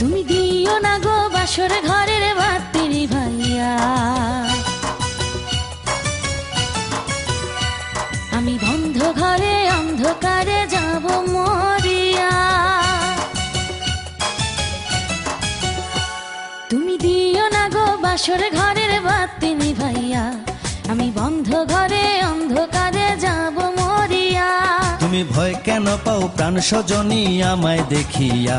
তুমি দিও না গো বাসর ঘরের বাতিনি ভাইয়া। আমি বন্ধ ঘরে অন্ধকারে যাব মরিয়া। তুমি দিও না গো বাসর ঘরের বাতিনি ভাইয়া। আমি বন্ধ ঘরে অন্ধকারে যাব মরিয়া। তুমি ভয় কেন পাও প্রাণ সজনী আমায় দেখিয়া?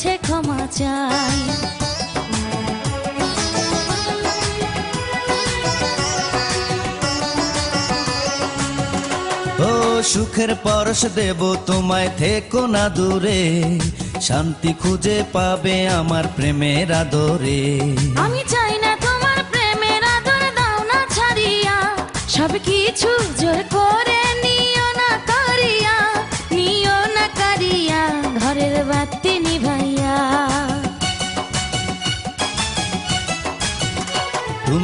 কাছে ক্ষমা চাই। ও সুখের পরশ দেব তোমায় থেকো না দূরে। শান্তি খুঁজে পাবে আমার প্রেমের আদরে। আমি চাই না তোমার প্রেমের আদর দাও না ছাড়িয়া। সব কিছু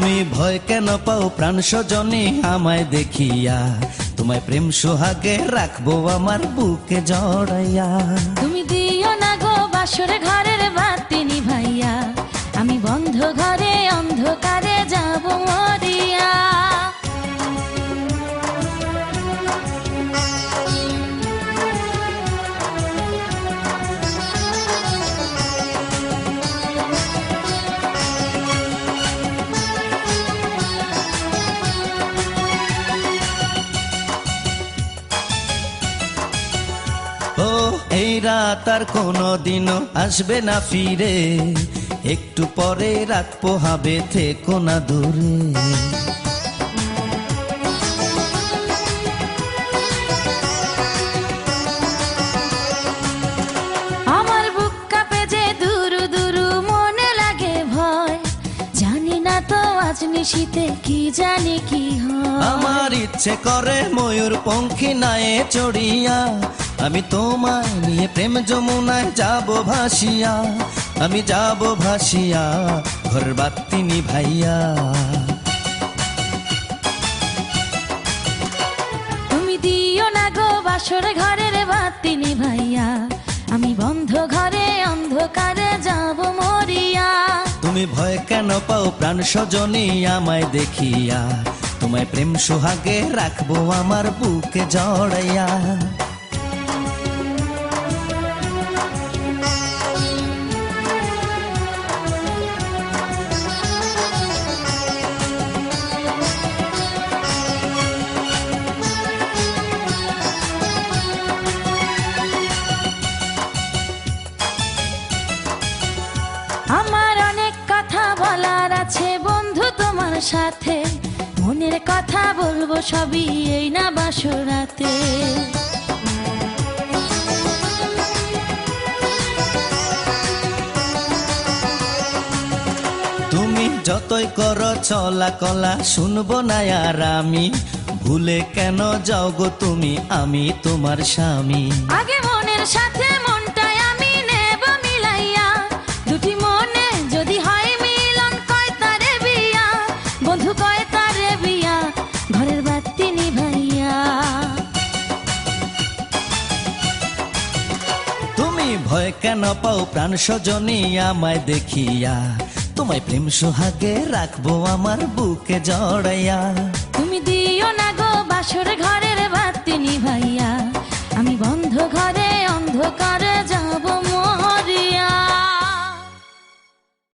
তুমি ভয় কেন পাও প্রাণ সজনী আমায় দেখিয়া? তোমায় প্রেম সোহাগে রাখব আমার বুকে জড়াইয়া। তুমি দিও না গো বাসর ঘরের বাতি নিভাইয়া। আমি বন্ধ ঘরে অন্ধকারে যাব মরিয়া। রাত আর কোনো দিনও আসবে না ফিরে। একটু পরে রাত পোহাবে থেকো না দূরে। আমার বুক কাঁপে যে দুরু দুরু মনে লাগে ভয়। জানি না তো আজ কি জানি কি হয়। আমার ইচ্ছে করে ময়ূর পঙ্খী নায়ে চড়িয়া আমি তোমায় নিয়ে প্রেম যমুনায় যাব ভাসিয়া আমি যাব ভাসিয়া ঘরের বাতি নিভাইয়া। তুমি দিও না গো বাসর ঘরের বাতি নিভাইয়া আমি বন্ধ ঘরে অন্ধকারে যাব মরিয়া। তুমি ভয় কেন পাও প্রাণ সজনী আমায় দেখিয়া তোমায় প্রেম সোহাগে রাখব আমার বুকে জড়াইয়া। আমার অনেক কথা বলার আছে বন্ধু তোমার সাথে। মনের কথা বলব সবই এই না বাসরাতে তুমি যতই কর চলা কলা শুনব না আর আমি। ভুলে কেন যাও গো তুমি আমি তোমার স্বামী। আগে মনের সাথে কয় তারে বিয়া ঘরের বাতি নিভাইয়া। তুমি ভয় কেন পাও প্রাণ সজনী আমায় দেখিয়া? তোমায় প্রেম সোহাগে রাখব আমার বুকে জড়াইয়া। তুমি দিও না গো বাসর